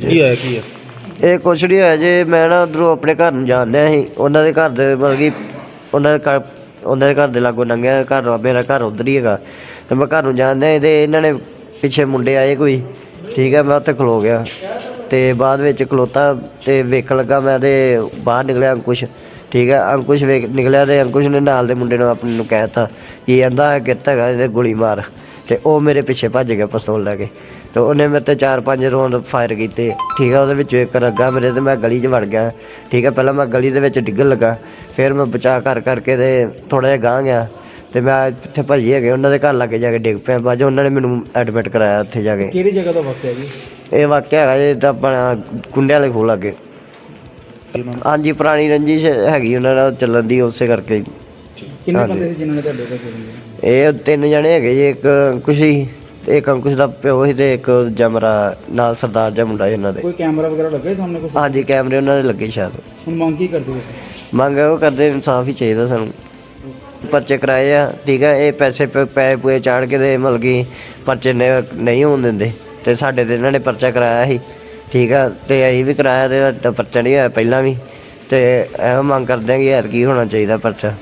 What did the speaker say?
ਕੀ ਹੋਇਆ, ਕੀ ਹੈ ਇਹ ਕੁਛ ਨਹੀਂ ਹੋਇਆ ਜੇ, ਮੈਂ ਨਾ ਉਧਰੋਂ ਆਪਣੇ ਘਰ ਨੂੰ ਜਾਂਦਿਆ ਸੀ। ਉਹਨਾਂ ਦੇ ਘਰ ਦੇ ਮਤਲਬ ਕਿ ਉਹਨਾਂ ਦੇ ਘਰ, ਉਹਨਾਂ ਦੇ ਘਰ ਦੇ ਲਾਗੋਂ ਲੰਘਿਆ ਘਰ ਮੇਰਾ ਘਰ ਉਧਰ ਹੀ ਹੈਗਾ। ਤੇ ਮੈਂ ਘਰ ਨੂੰ ਜਾਂਦਿਆ ਤੇ ਇਹਨਾਂ ਨੇ ਪਿੱਛੇ ਮੁੰਡੇ ਆਏ ਕੋਈ, ਠੀਕ ਹੈ, ਮੈਂ ਉੱਥੇ ਖਲੋ ਗਿਆ। ਤੇ ਬਾਅਦ ਵਿੱਚ ਖਲੋਤਾ ਤੇ ਵੇਖਣ ਲੱਗਾ ਮੈਂ ਤੇ ਬਾਹਰ ਨਿਕਲਿਆ ਅੰਕੁਸ਼, ਠੀਕ ਹੈ। ਅੰਕੁਸ਼ ਵੇਖ, ਨਿਕਲਿਆ ਤੇ ਅੰਕੁਸ਼ ਨੇ ਨਾਲ ਦੇ ਮੁੰਡੇ ਨੂੰ ਆਪਣੇ ਨੂੰ ਕਹਿਤਾ ਕਿ ਕਹਿੰਦਾ ਕਿੱਤ ਹੈਗਾ ਇਹਦੇ ਗੋਲੀ ਮਾਰ। ਤੇ ਉਹ ਮੇਰੇ ਪਿੱਛੇ ਭੱਜ ਗਿਆ ਪਿਸਤੌਲ ਲੈ ਕੇ। ਤੇ ਉਹਨੇ ਮੇਰੇ ਤੇ ਚਾਰ ਪੰਜ ਰੌਂਡ ਫਾਇਰ ਕੀਤੇ। ਠੀਕ ਆ ਉਹਦੇ ਵਿੱਚ ਇੱਕ ਲੱਗਾ ਮੇਰੇ ਤੇ ਮੈਂ ਗਲੀ 'ਚ ਵੜ ਗਿਆ। ਠੀਕ ਆ ਪਹਿਲਾਂ ਮੈਂ ਗਲੀ ਦੇ ਵਿੱਚ ਡਿੱਗਣ ਲੱਗਾ। ਫਿਰ ਮੈਂ ਬਚਾ ਕਰ ਕਰਕੇ ਤੇ ਥੋੜਾ ਜਿਹਾ ਗਾਂ ਗਿਆ। ਤੇ ਮੈਂ ਇੱਥੇ ਭੱਜੀ ਹੈਗੇ ਉਹਨਾਂ ਦੇ ਘਰ ਲੱਗੇ ਜਾ ਕੇ ਡਿੱਗ ਪਿਆ। ਬਾਅਦ ਉਹਨਾਂ ਨੇ ਮੈਨੂੰ ਐਡਮਿਟ ਕਰਾਇਆ ਉੱਥੇ ਜਾ ਕੇ। ਕਿਹੜੀ ਜਗ੍ਹਾ ਦਾ ਵਾਕਿਆ ਜੀ? ਇਹ ਵਾਕਿਆ ਹੈਗਾ ਜੇ ਤਾਂ ਆਪਣਾ ਕੁੰਡੇ ਵਾਲੇ ਖੋਲ ਲੱਗੇ। ਹਾਂਜੀ ਪੁਰਾਣੀ ਰੰਜਿਸ਼ ਹੈਗੀ ਉਹਨਾਂ ਨਾਲ ਚੱਲਣ ਦੀ ਉਸੇ ਕਰਕੇ। ਕਿੰਨੇ ਹਾਂਜੀ। ਬੰਦੇ ਸੀ ਜਿਨ੍ਹਾਂ ਨੇ ਤੁਹਾਡੇ ਤੇ ਗੋਲੀ ਇਹ ਤਿੰਨ ਜਣੇ ਹੈਗੇ ਜੀ ਇੱਕ ਅੰਕੁਸ਼ੀ ਤੇ ਇੱਕ ਅੰਕੁਸ਼ ਦਾ ਪਿਓ ਸੀ ਤੇ ਇੱਕ ਜਮਰਾ ਨਾਲ ਸਰਦਾਰ ਜਿਹਾ ਮੁੰਡਾ ਸੀ ਇਹਨਾਂ ਦੇ। ਕੋਈ ਕੈਮਰਾ ਵਗੈਰਾ ਲੱਗਾ ਸਾਹਮਣੇ ਕੁਛ? ਹਾਂਜੀ ਕੈਮਰੇ ਉਹਨਾਂ ਦੇ ਲੱਗੇ ਸ਼ਾਇਦ। ਹੁਣ ਮੰਗ ਕੀ ਕਰਦੇ ਤੁਸੀਂ? ਮੰਗ ਉਹ ਕਰਦੇ ਇਨਸਾਫ ਹੀ ਚਾਹੀਦਾ ਸਾਨੂੰ। ਪਰਚੇ ਕਰਾਏ ਆ ਠੀਕ ਆ ਇਹ ਪੈਸੇ ਪ- ਪੈ ਪੂਏ ਚਾੜ ਕੇ ਤੇ ਮਤਲਬ ਕਿ ਪਰਚੇ ਨੇ- ਨਹੀਂ ਹੋਣ ਦਿੰਦੇ। ਤੇ ਸਾਡੇ ਤੇ ਇਹਨਾਂ ਨੇ ਪਰਚਾ ਕਰਾਇਆ ਸੀ ਠੀਕ ਆ ਤੇ ਅਸੀਂ ਵੀ ਕਰਾਇਆ ਤੇ ਪਰਚਾ ਨਹੀਂ ਹੋਇਆ ਪਹਿਲਾਂ ਵੀ। ਤੇ ਇਹੋ ਮੰਗ ਕਰਦੇ ਆ ਕਿ ਯਾਰ ਕੀ ਹੋਣਾ ਚਾਹੀਦਾ ਪਰਚਾ।